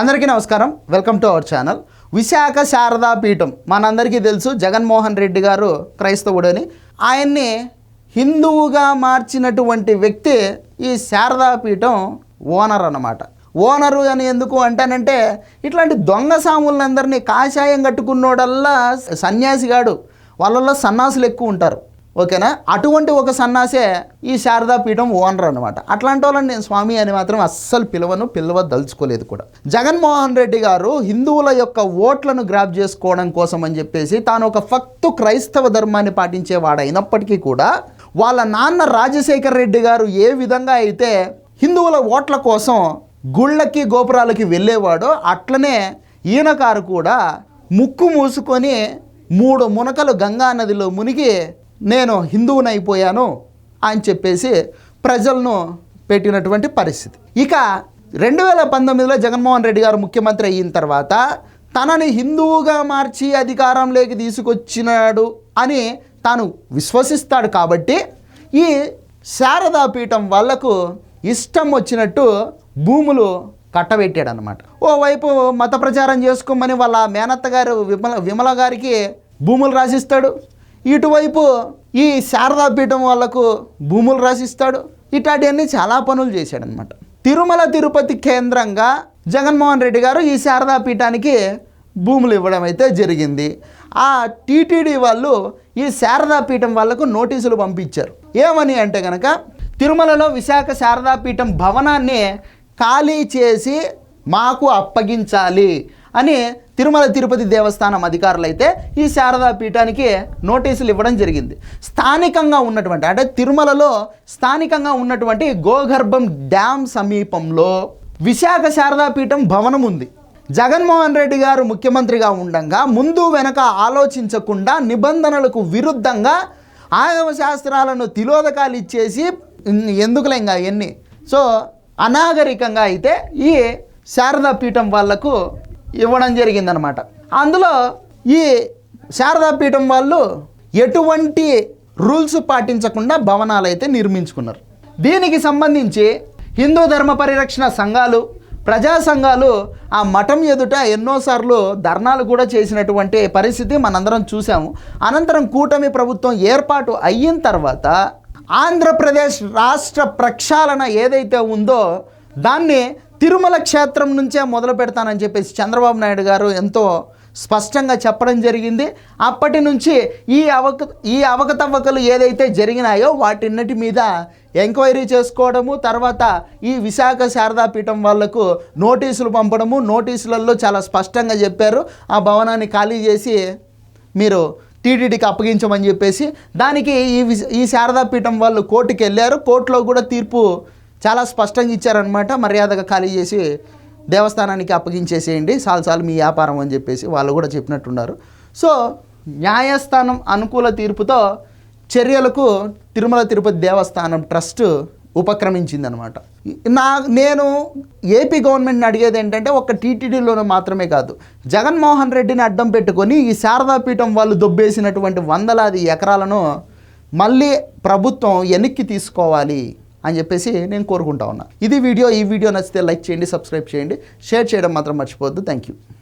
అందరికీ నమస్కారం. Welcome to our channel Visakha Sharada Peetham. మనందరికీ తెలుసు జగన్మోహన్ రెడ్డి గారు క్రైస్తవుడని. ఆయన్ని హిందువుగా మార్చినటువంటి వ్యక్తి ఈ శారదా పీఠం ఓనర్ అన్నమాట. ఓనరు అని ఎందుకు అంటానంటే ఇట్లాంటి దొంగ సాములందరినీ కాషాయం కట్టుకున్నోడల్లా సన్యాసిగాడు వాళ్ళల్లో సన్నాసులు ఎక్కువ ఉంటారు. ఓకేనా? అటువంటి ఒక సన్నాసే ఈ శారదా పీఠం ఓనర్ అనమాట అట్లాంటి వాళ్ళని నేను స్వామి అని మాత్రం అస్సలు పిలవను పిలవదలుచుకోలేదు కూడా. జగన్మోహన్ రెడ్డి గారు హిందువుల యొక్క ఓట్లను గ్రాప్ చేసుకోవడం కోసం అని చెప్పేసి తాను ఒక ఫక్తు క్రైస్తవ ధర్మాన్ని పాటించేవాడు అయినప్పటికీ కూడా వాళ్ళ నాన్న రాజశేఖర్ రెడ్డి గారు ఏ విధంగా అయితే హిందువుల ఓట్ల కోసం గుళ్ళకి గోపురాలకి వెళ్ళేవాడో అట్లనే ఈయనకారు కూడా ముక్కు మూసుకొని మూడు మునకలు గంగా నదిలో మునిగి నేను హిందువునైపోయాను అని చెప్పేసి ప్రజలను పెట్టినటువంటి పరిస్థితి. ఇక రెండు వేల పంతొమ్మిదిలో జగన్మోహన్ రెడ్డి గారు ముఖ్యమంత్రి అయిన తర్వాత తనని హిందువుగా మార్చి అధికారంలోకి తీసుకొచ్చినాడు అని తాను విశ్వసిస్తాడు కాబట్టి ఈ శారదా పీఠం వాళ్ళకు ఇష్టం వచ్చినట్టు భూములు కట్టబెట్టాడు అనమాట ఓవైపు మత ప్రచారం చేసుకోమని వాళ్ళ మేనత్త గారు విమల విమల గారికి భూములు రాసిస్తాడు. ఇటువైపు ఈ శారదా పీఠం వాళ్ళకు భూములు రాసిస్తాడు. ఇట్లాంటివన్నీ చాలా పనులు చేశాడనమాట తిరుమల తిరుపతి కేంద్రంగా జగన్మోహన్ రెడ్డి గారు ఈ శారదా పీఠానికి భూములు ఇవ్వడం అయితే జరిగింది. ఆ టీటీడీ వాళ్ళు ఈ శారదా పీఠం వాళ్ళకు నోటీసులు పంపించారు. ఏమని అంటే కనుక తిరుమలలో విశాఖ శారదా పీఠం భవనాన్ని ఖాళీ చేసి మాకు అప్పగించాలి. అని తిరుమల తిరుపతి దేవస్థానం అధికారులు అయితే ఈ శారదా పీఠానికి నోటీసులు ఇవ్వడం జరిగింది. స్థానికంగా ఉన్నటువంటి అంటే తిరుమలలో స్థానికంగా ఉన్నటువంటి గోగర్భం డ్యామ్ సమీపంలో విశాఖ శారదా పీఠం భవనం ఉంది. జగన్మోహన్ రెడ్డి గారు ముఖ్యమంత్రిగా ఉండగా ముందు వెనక ఆలోచించకుండా నిబంధనలకు విరుద్ధంగా ఆగమ శాస్త్రాలను తిలోదకాలు ఇచ్చేసి ఎందుకులే ఇంకా అవన్నీ సో అనాగరికంగా అయితే ఈ శారదా పీఠం వాళ్ళకు ఇవ్వడం జరిగిందనమాట. అందులో ఈ శారదా పీఠం వాళ్ళు ఎటువంటి రూల్స్ పాటించకుండా భవనాలు అయితే నిర్మించుకున్నారు. దీనికి సంబంధించి హిందూ ధర్మ పరిరక్షణ సంఘాలు ప్రజా సంఘాలు ఆ మఠం ఎదుట ఎన్నోసార్లు ధర్నాలు కూడా చేసినటువంటి పరిస్థితి మనందరం చూసాము అనంతరం కూటమి ప్రభుత్వం ఏర్పాటు అయిన తర్వాత ఆంధ్రప్రదేశ్ రాష్ట్ర ప్రక్షాళన ఏదైతే ఉందో దాన్ని తిరుమల క్షేత్రం నుంచే మొదలు పెడతానని చెప్పేసి చంద్రబాబు నాయుడు గారు ఎంతో స్పష్టంగా చెప్పడం జరిగింది. అప్పటి నుంచి ఈ అవక ఈ అవకతవకలు ఏదైతే జరిగినాయో వాటిన్నిటి మీద ఎంక్వైరీ చేసుకోవడము తర్వాత ఈ విశాఖ శారదాపీఠం వాళ్ళకు నోటీసులు పంపడము నోటీసులలో చాలా స్పష్టంగా చెప్పారు. ఆ భవనాన్ని ఖాళీ చేసి మీరు టీటీడీకి అప్పగించమని చెప్పేసి దానికి ఈ ఈ శారదా పీఠం వాళ్ళు కోర్టుకు వెళ్ళారు కోర్టులో కూడా తీర్పు చాలా స్పష్టంగా ఇచ్చారనమాట మర్యాదగా ఖాళీ చేసి దేవస్థానానికి అప్పగించేసేయండి. చాలు చాలు మీ వ్యాపారం అని చెప్పేసి వాళ్ళు కూడా చెప్పినట్టున్నారు. సో న్యాయస్థానం అనుకూల తీర్పుతో చర్యలకు తిరుమల తిరుపతి దేవస్థానం ట్రస్ట్ ఉపక్రమించిందనమాట నా నేను ఏపీ గవర్నమెంట్ని అడిగేది ఏంటంటే ఒక టీటీడీలోనే మాత్రమే కాదు. జగన్మోహన్ రెడ్డిని అడ్డం పెట్టుకొని ఈ శారదాపీఠం వాళ్ళు దొబ్బేసినటువంటి వందలాది ఎకరాలను మళ్ళీ ప్రభుత్వం వెనక్కి తీసుకోవాలి. అని చెప్పేసి నేను కోరుకుంటా ఉన్నా. ఇది వీడియో ఈ వీడియో నచ్చితే లైక్ చేయండి సబ్స్క్రైబ్ చేయండి. షేర్ చేయడం మాత్రం మర్చిపోవద్దు. Thank you